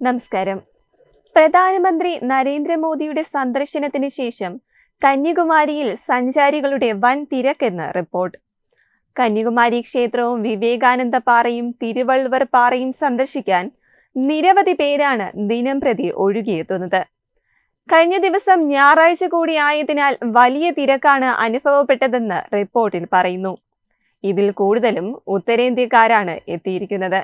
നമസ്കാരം. പ്രധാനമന്ത്രി നരേന്ദ്രമോദിയുടെ സന്ദർശനത്തിന് ശേഷം കന്യാകുമാരിയിൽ സഞ്ചാരികളുടെ വൻ തിരക്കെന്ന് റിപ്പോർട്ട്. കന്യാകുമാരി ക്ഷേത്രവും വിവേകാനന്ദ പാറയും തിരുവള്ളുവർ പാറയും സന്ദർശിക്കാൻ നിരവധി പേരാണ് ദിനം പ്രതി ഒഴുകിയെത്തുന്നത്. കഴിഞ്ഞ ദിവസം ഞായറാഴ്ച കൂടി ആയതിനാൽ വലിയ തിരക്കാണ് അനുഭവപ്പെട്ടതെന്ന് റിപ്പോർട്ടിൽ പറയുന്നു. ഇതിൽ കൂടുതലും ഉത്തരേന്ത്യക്കാരാണ് എത്തിയിരിക്കുന്നത്.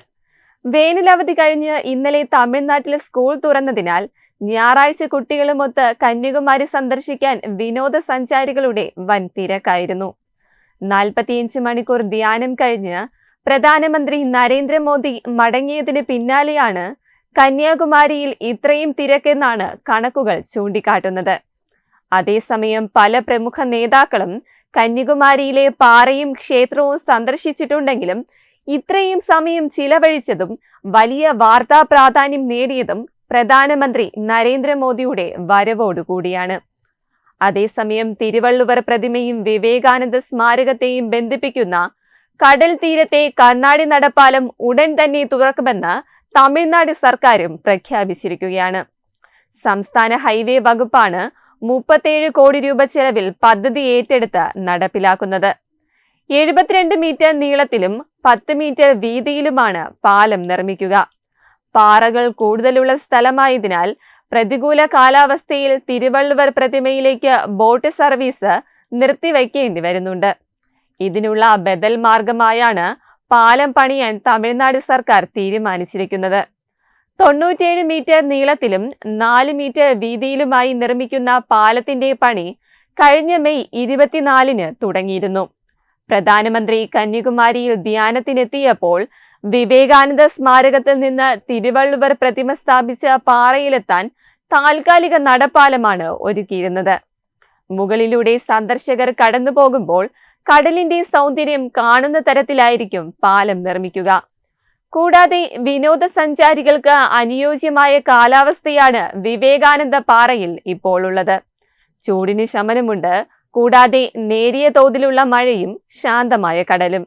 വേനലവധി കഴിഞ്ഞ് ഇന്നലെ തമിഴ്നാട്ടിൽ സ്കൂൾ തുറന്നതിനാൽ ഞായറാഴ്ച കുട്ടികളുമൊത്ത് കന്യാകുമാരി സന്ദർശിക്കാൻ വിനോദസഞ്ചാരികളുടെ വൻ തിരക്കായിരുന്നു. നാൽപ്പത്തിയഞ്ച് മണിക്കൂർ ധ്യാനം കഴിഞ്ഞ് പ്രധാനമന്ത്രി നരേന്ദ്രമോദി മടങ്ങിയതിന് പിന്നാലെയാണ് കന്യാകുമാരിയിൽ ഇത്രയും തിരക്കെന്നാണ് കണക്കുകൾ ചൂണ്ടിക്കാട്ടുന്നത്. അതേസമയം പല പ്രമുഖ നേതാക്കളും കന്യാകുമാരിയിലെ പാറയും ക്ഷേത്രവും സന്ദർശിച്ചിട്ടുണ്ടെങ്കിലും ഇത്രയും സമയം ചിലവഴിച്ചതും വലിയ വാർത്താ പ്രാധാന്യം നേടിയതും പ്രധാനമന്ത്രി നരേന്ദ്രമോദിയുടെ വരവോടുകൂടിയാണ്. അതേസമയം തിരുവള്ളുവർ പ്രതിമയും വിവേകാനന്ദ സ്മാരകത്തെയും ബന്ധിപ്പിക്കുന്ന കടൽ തീരത്തെ കണ്ണാടി നടപ്പാലം ഉടൻ തന്നെ തുറക്കുമെന്ന് തമിഴ്നാട് സർക്കാരും പ്രഖ്യാപിച്ചിരിക്കുകയാണ്. സംസ്ഥാന ഹൈവേ വകുപ്പാണ് മുപ്പത്തേഴ് കോടി രൂപ ചെലവിൽ പദ്ധതി ഏറ്റെടുത്ത് നടപ്പിലാക്കുന്നത്. എഴുപത്തിരണ്ട് മീറ്റർ നീളത്തിലും പത്ത് മീറ്റർ വീതിയിലുമാണ് പാലം നിർമ്മിക്കുക. പാറകൾ കൂടുതലുള്ള സ്ഥലമായതിനാൽ പ്രതികൂല കാലാവസ്ഥയിൽ തിരുവള്ളുവർ പ്രതിമയിലേക്ക് ബോട്ട് സർവീസ് നിർത്തിവെക്കേണ്ടി വരുന്നുണ്ട്. ഇതിനുള്ള ബദൽ മാർഗമായാണ് പാലം പണിയാൻ തമിഴ്നാട് സർക്കാർ തീരുമാനിച്ചിരിക്കുന്നത്. തൊണ്ണൂറ്റേഴ് മീറ്റർ നീളത്തിലും നാല് മീറ്റർ വീതിയിലുമായി നിർമ്മിക്കുന്ന പാലത്തിന്റെ പണി കഴിഞ്ഞ മെയ് ഇരുപത്തിനാലിന് തുടങ്ങിയിരുന്നു. പ്രധാനമന്ത്രി കന്യാകുമാരിയിൽ ധ്യാനത്തിനെത്തിയപ്പോൾ വിവേകാനന്ദ സ്മാരകത്തിൽ നിന്ന് തിരുവള്ളുവർ പ്രതിമ സ്ഥാപിച്ച പാറയിലെത്താൻ താൽക്കാലിക നടപ്പാലമാണ് ഒരുക്കിയിരുന്നത്. മുകളിലൂടെ സന്ദർശകർ കടന്നു പോകുമ്പോൾ കടലിന്റെ സൗന്ദര്യം കാണുന്ന തരത്തിലായിരിക്കും പാലം നിർമ്മിക്കുക. കൂടാതെ വിനോദസഞ്ചാരികൾക്ക് അനുയോജ്യമായ കാലാവസ്ഥയാണ് വിവേകാനന്ദ പാറയിൽ ഇപ്പോൾ ഉള്ളത്. ചൂടിന് ശമനമുണ്ട്. കൂടാതെ നേരിയ തോതിലുള്ള മഴയും ശാന്തമായ കടലും.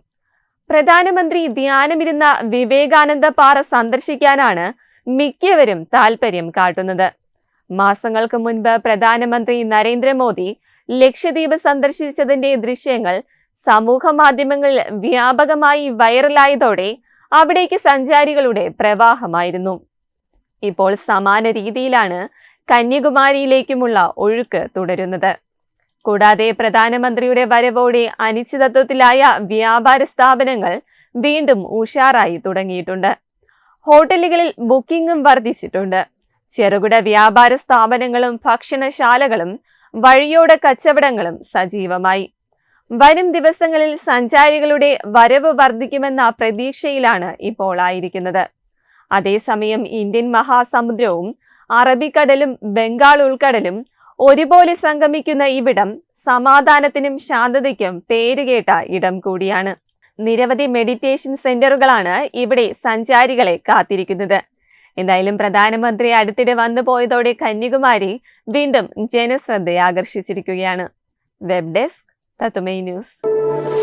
പ്രധാനമന്ത്രി ധ്യാനമിരുന്ന വിവേകാനന്ദ പാറ സന്ദർശിക്കാനാണ് മിക്കവരും താൽപര്യം കാട്ടുന്നത്. മാസങ്ങൾക്ക് മുൻപ് പ്രധാനമന്ത്രി നരേന്ദ്രമോദി ലക്ഷദ്വീപ് സന്ദർശിച്ചതിന്റെ ദൃശ്യങ്ങൾ സമൂഹ മാധ്യമങ്ങളിൽ വ്യാപകമായി വൈറലായതോടെ അവിടേക്ക് സഞ്ചാരികളുടെ പ്രവാഹമായിരുന്നു. ഇപ്പോൾ സമാന രീതിയിലാണ് കന്യാകുമാരിയിലേക്കുമുള്ള ഒഴുക്ക് തുടരുന്നത്. കൂടാതെ പ്രധാനമന്ത്രിയുടെ വരവോടെ അനിശ്ചിതത്വത്തിലായ വ്യാപാര സ്ഥാപനങ്ങൾ വീണ്ടും ഉഷാറായി തുടങ്ങിയിട്ടുണ്ട്. ഹോട്ടലുകളിൽ ബുക്കിംഗും വർദ്ധിച്ചിട്ടുണ്ട്. ചെറുകിട വ്യാപാര സ്ഥാപനങ്ങളും ഭക്ഷണശാലകളും വഴിയോട കച്ചവടങ്ങളും സജീവമായി. വരും ദിവസങ്ങളിൽ സഞ്ചാരികളുടെ വരവ് വർദ്ധിക്കുമെന്ന പ്രതീക്ഷയിലാണ് ഇപ്പോൾ ആയിരിക്കുന്നത്. അതേസമയം ഇന്ത്യൻ മഹാസമുദ്രവും അറബിക്കടലും ബംഗാൾ ഉൾക്കടലും ഒരുപോലെ സംഗമിക്കുന്ന ഇവിടം സമാധാനത്തിനും ശാന്തതയ്ക്കും പേരുകേട്ട ഇടം കൂടിയാണ്. നിരവധി മെഡിറ്റേഷൻ സെന്ററുകളാണ് ഇവിടെ സഞ്ചാരികളെ കാത്തിരിക്കുന്നത്. എന്തായാലും പ്രധാനമന്ത്രി അടുത്തിടെ വന്നു പോയതോടെ കന്യാകുമാരി വീണ്ടും ജനശ്രദ്ധയെ ആകർഷിച്ചിരിക്കുകയാണ് വെബ് ഡെസ്ക് തത്തുമൈ ന്യൂസ്